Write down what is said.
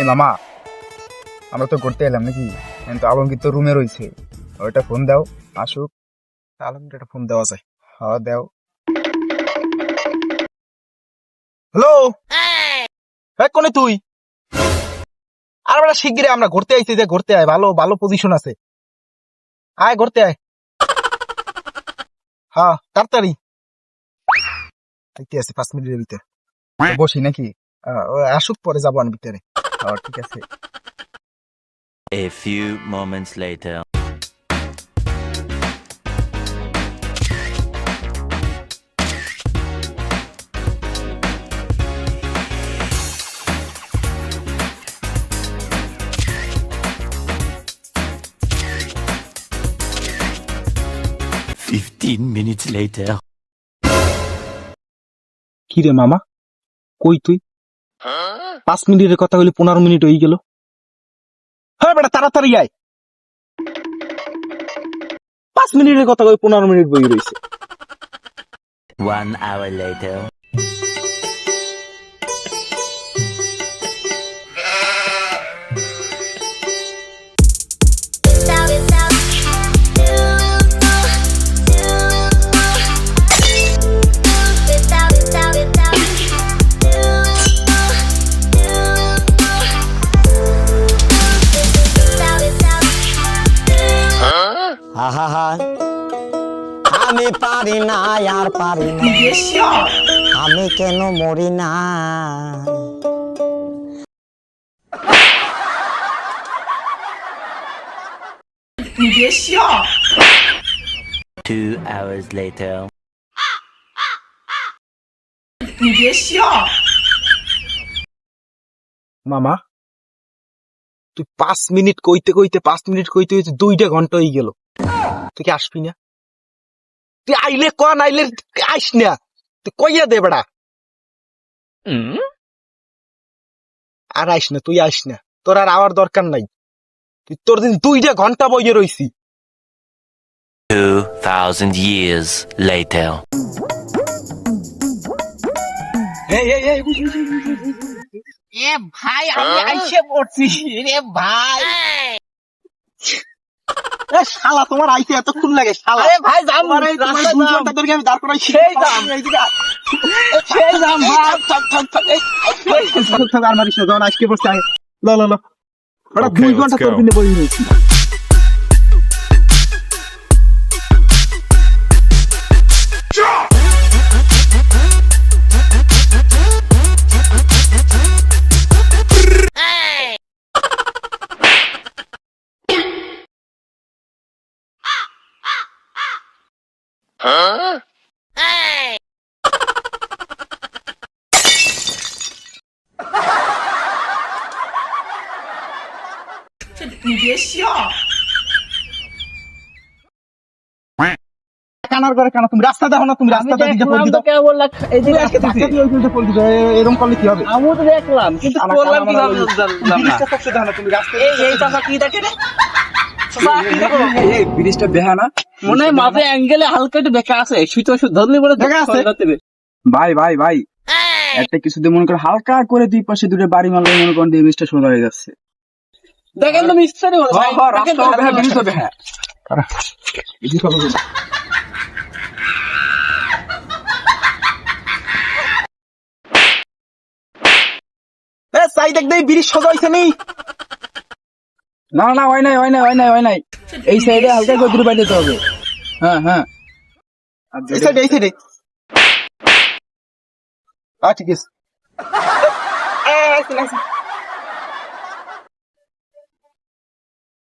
এই মামা আমরা তো ঘুরতে এলাম নাকি? কিন্তু আলমগীর তো রুমে রয়েছে। ওইটা ফোন দাও আসুক। আলমগীর একটা ফোন দেওয়া যায়। হ্যাঁ দাও। হ্যালো হ্যাঁ কোনে তুই? আর বেটা শিগগিরই আমরা ঘুরতে আইছি যে ঘুরতে আয়। ভালো ভালো পজিশন আছে। আয় ঘুরতে আয়। হ্যাঁ তাড়াতাড়ি। আইতে আছে পাঁচ মিনিটের ভিতরে। বসি নাকি? আসুক পরে যাব আমি ভিতরে। হ্যাঁ ঠিক আছে A few moments later. Fifteen minutes later. কি রে মামা কই তুই পাঁচ মিনিটের কথা হইলে পনেরো মিনিট হয়ে গেল। হ্যাঁ বেটা, তাড়াতাড়ি আয়। পাঁচ মিনিটের কথা বলি পনেরো মিনিট বই রয়েছে One hour later. আমি পারি না আর পারি না। আমি কেন মরি না? Two hours later. মামা তুই পাঁচ মিনিট কইতে কইতে পাঁচ মিনিট কইতে কইতে দুইটা ঘণ্টা হয়ে গেল। তুই কি আসবি না? তুই আইলে কন আইলে আইস না। তুই কইয়া দে বেড়া। আর আইস না তুই আইস না। তোর আর আওয়ার দরকার নাই। তুই তোর দিন দুইটা ঘণ্টা বইয়ে রইছি। years later. এ ভাই আমি আইসে পড়ছি। রে ভাই। এ শালা তোমার আইতে এতক্ষণ লাগে শালা। আরে ভাই ঘণ্টা ধরে আমি দাঁড় করাই সেই যাম। সেই জাম ভাই। আর মারিস না যখন আজকে বসে ল ল ল। দুই ঘণ্টা. তোর বিনে বই রয়েছি কানার করে কানা তুমি রাস্তা দেখো না তুমি রাস্তা পড়ে আজকে ধাক্কা দিয়ে দিকে পড়ে এরকম করলে কি হবে আমি তো দেখলাম কিন্তু করলাম জানলাম না ব্রিজটা দেখো না তুমি রাস্তা এই এই চাচা কি দেখে রে চাচা, কি দেখো? এই ব্রিজটা দেখা না মনে হয় মাঝে অ্যাঙ্গেলে হালকা একটু বেঁকা আছে। সুতো ধরলে বলে দেখা আছে? ভাই ভাই ভাই। একটা কিছুতে মনে করো হালকা করে দুই পাশে দুটো বাড়ি মারলে মনে করেন ব্রিজটা সোজা হয়ে যাচ্ছে। দেখেন তো মিস্ত্রি হ্যাঁ ব্রিজ সোজা হইছে নি। না না হয় নাই হয় নাই হয় নাই হয় নাই। এই সাইডে হালকা করে বাড়ি দিতে হবে। হ্যাঁ হ্যাঁ এই সাইডে এই সাইডে আ ঠিক আছে।